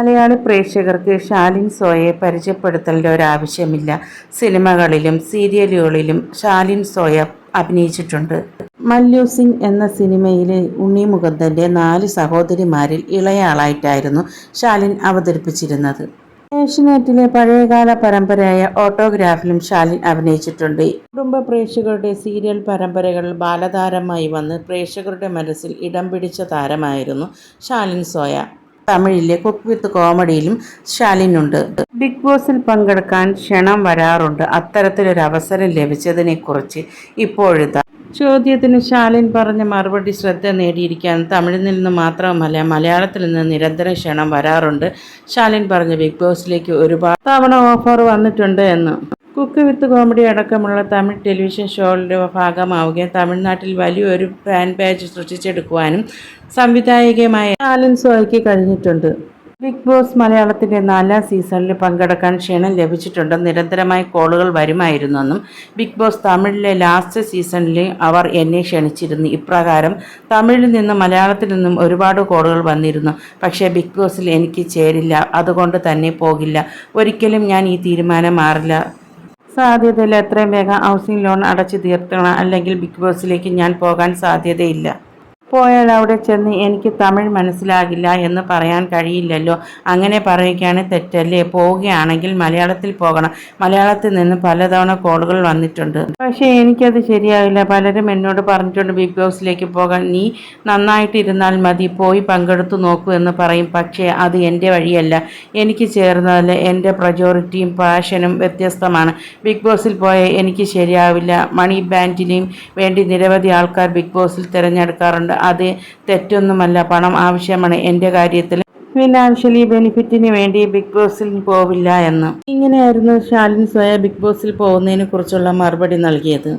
മലയാളി പ്രേക്ഷകർക്ക് ഷാലിൻ സോയെ പരിചയപ്പെടുത്തലിന്റെ ഒരാവശ്യമില്ല. സിനിമകളിലും സീരിയലുകളിലും ഷാലിൻ സോയ അഭിനയിച്ചിട്ടുണ്ട്. മല്യു സിംഗ് എന്ന സിനിമയിലെ ഉണ്ണി മുകുന്ദന്റെ നാല് സഹോദരിമാരിൽ ഇളയാളായിട്ടായിരുന്നു ഷാലിൻ അവതരിപ്പിച്ചിരുന്നത്. ഏഷ്യനെറ്റിലെ പഴയകാല പരമ്പരയായ ഓട്ടോഗ്രാഫിലും ഷാലിൻ അഭിനയിച്ചിട്ടുണ്ട്. കുടുംബ പ്രേക്ഷകരുടെ സീരിയൽ പരമ്പരകളിൽ ബാലതാരമായി വന്ന് പ്രേക്ഷകരുടെ മനസ്സിൽ ഇടം പിടിച്ച താരമായിരുന്നു ഷാലിൻ സോയ. തമിഴിലെ കുക്ക് വിത്ത് കോമഡിയിലും ഷാലിനുണ്ട് ബിഗ് ബോസിൽ പങ്കെടുക്കാൻ ക്ഷണം വരാറുണ്ട്. അത്തരത്തിലൊരു അവസരം ലഭിച്ചതിനെക്കുറിച്ച് ഇപ്പോഴത്തെ ചോദ്യത്തിന് ശാലിൻ പറഞ്ഞ മറുപടി ശ്രദ്ധ നേടിയിരിക്കാൻ തമിഴിൽ നിന്ന് മാത്രമല്ല മലയാളത്തിൽ നിന്ന് നിരന്തരം ക്ഷണം വരാറുണ്ട്. ശാലിൻ പറഞ്ഞ ബിഗ് ബോസിലേക്ക് ഒരുപാട് തവണ ഓഫർ വന്നിട്ടുണ്ട് എന്ന്. കുക്ക് വിത്ത് കോമഡി അടക്കമുള്ള തമിഴ് ടെലിവിഷൻ ഷോകളുടെ ഭാഗമാവുകയും തമിഴ്നാട്ടിൽ വലിയൊരു ഫാൻ പേജ് സൃഷ്ടിച്ചെടുക്കുവാനും സംവിധായകമായ ആലൻ സോയ്ക്ക് കഴിഞ്ഞിട്ടുണ്ട്. ബിഗ് ബോസ് മലയാളത്തിന്റെ നാലാം സീസണിൽ പങ്കെടുക്കാൻ ക്ഷണം ലഭിച്ചിട്ടുണ്ടെന്ന് നിരന്തരമായി കോളുകൾ വരുമായിരുന്നെന്നും ബിഗ് ബോസ് തമിഴിലെ ലാസ്റ്റ് സീസണിൽ അവർ എന്നെ ക്ഷണിച്ചിരുന്നു. ഇപ്രകാരം തമിഴിൽ നിന്നും മലയാളത്തിൽ നിന്നും ഒരുപാട് കോളുകൾ വന്നിരുന്നു. പക്ഷേ ബിഗ് ബോസിൽ എനിക്ക് ചേരില്ല. അതുകൊണ്ട് തന്നെ പോകില്ല. ഒരിക്കലും ഞാൻ ഈ തീരുമാനം മാറില്ല. സാധ്യതയില്ല. എത്രയും വേഗം ഹൗസിംഗ് ലോൺ അടച്ചു തീർക്കണം. അല്ലെങ്കിൽ ബിഗ് ബോസിലേക്ക് ഞാൻ പോകാൻ സാധ്യതയില്ല. പോയാൽ അവിടെ ചെന്ന് എനിക്ക് തമിഴ് മനസ്സിലാകില്ല എന്ന് പറയാൻ കഴിയില്ലല്ലോ. അങ്ങനെ പറയുകയാണ് തെറ്റല്ലേ? പോവുകയാണെങ്കിൽ മലയാളത്തിൽ പോകണം. മലയാളത്തിൽ നിന്ന് പലതവണ കോളുകൾ വന്നിട്ടുണ്ട്. പക്ഷേ എനിക്കത് ശരിയാവില്ല പലരും എന്നോട് പറഞ്ഞിട്ടുണ്ട് ബിഗ് ബോസിലേക്ക് പോകാൻ. നീ നന്നായിട്ടിരുന്നാൽ മതി. പോയി പങ്കെടുത്തു നോക്കൂ എന്ന് പറയും. പക്ഷേ അത് എന്റെ വഴിയല്ല. എനിക്ക് ചേർന്നതല്ല എന്റെ പ്രജോറിറ്റിയും പാഷനും വ്യത്യസ്തമാണ്. ബിഗ് ബോസിൽ പോയ എനിക്ക് ശരിയാവില്ല. മണി ബാൻഡിനെയും വേണ്ടി നിരവധി ആൾക്കാർ ബിഗ് ബോസിൽ തിരഞ്ഞെടുക്കാറുണ്ട്. അത് തെറ്റൊന്നുമല്ല. പണം ആവശ്യമാണ്. എന്റെ കാര്യത്തിൽ ഫിനാൻഷ്യലി ബെനിഫിറ്റിന് വേണ്ടി ബിഗ് ബോസിൽ പോവില്ല എന്ന്. ഇങ്ങനെയായിരുന്നു ഷാലിൻ സോയ ബിഗ് ബോസിൽ പോകുന്നതിനെ കുറിച്ചുള്ള മറുപടി നൽകിയത്.